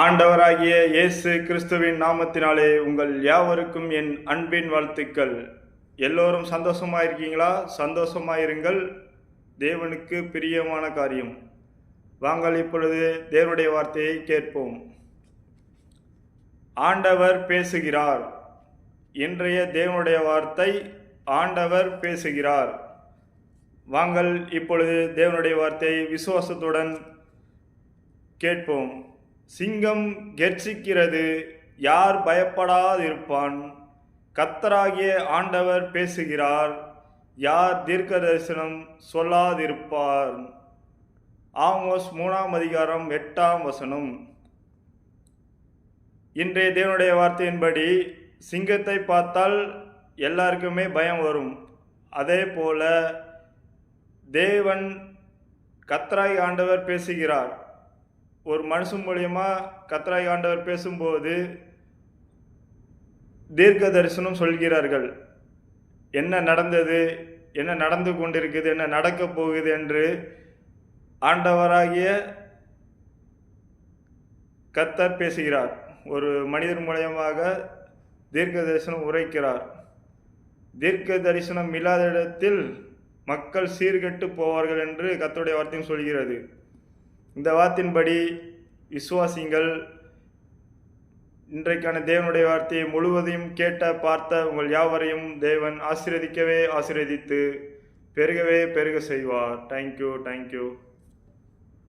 ஆண்டவராகிய இயேசு கிறிஸ்துவின் நாமத்தினாலே உங்கள் யாவருக்கும் என் அன்பின் வாழ்த்துக்கள். எல்லோரும் சந்தோஷமாயிருக்கீங்களா? சந்தோஷமா இருங்கள் தேவனுக்கு பிரியமான காரியம். வாங்கள் இப்பொழுது தேவனுடைய வார்த்தையை கேட்போம். ஆண்டவர் பேசுகிறார். இன்றைய தேவனுடைய வார்த்தை ஆண்டவர் பேசுகிறார். வாங்கள் இப்பொழுது தேவனுடைய வார்த்தையை விசுவாசத்துடன் கேட்போம். சிங்கம் கெர்ச்சிக்கிறது யார் பயப்படாதிருப்பான்? கத்தராகிய ஆண்டவர் பேசுகிறார் யார் தீர்க்க தரிசனம் சொல்லாதிருப்பார்? ஆமோஸ் மூணாம் அதிகாரம் எட்டாம் வசனம். இன்றைய தேவனுடைய வார்த்தையின்படி சிங்கத்தை பார்த்தால் எல்லாருக்குமே பயம் வரும். அதே போல தேவன் கத்ராய் ஆண்டவர் பேசுகிறார். ஒரு மனுஷன் மூலியமா கத்ராய் ஆண்டவர் பேசும்போது தீர்க்க தரிசனம் சொல்கிறார்கள். என்ன நடந்தது? என்ன நடந்து கொண்டிருக்குது? என்ன நடக்கப் போகுது என்று ஆண்டவராகிய கத்தர் பேசுகிறார். ஒரு மனிதர் மூலயமாக தீர்க்க தரிசனம் உரைக்கிறார். தீர்க்க தரிசனம் இல்லாத இடத்தில் மக்கள் சீர்கெட்டு போவார்கள் என்று கத்தருடைய வார்த்தையும் சொல்கிறது. இந்த வார்த்தையின்படி விசுவாசிங்கள் இன்றைக்கான தேவனுடைய வார்த்தையை முழுவதையும் கேட்ட பார்த்த உங்கள் யாவரையும் தேவன் ஆசீர்வதிக்கவே ஆசீர்வதித்து பெருகவே பெருக செய்வார். Thank you thank you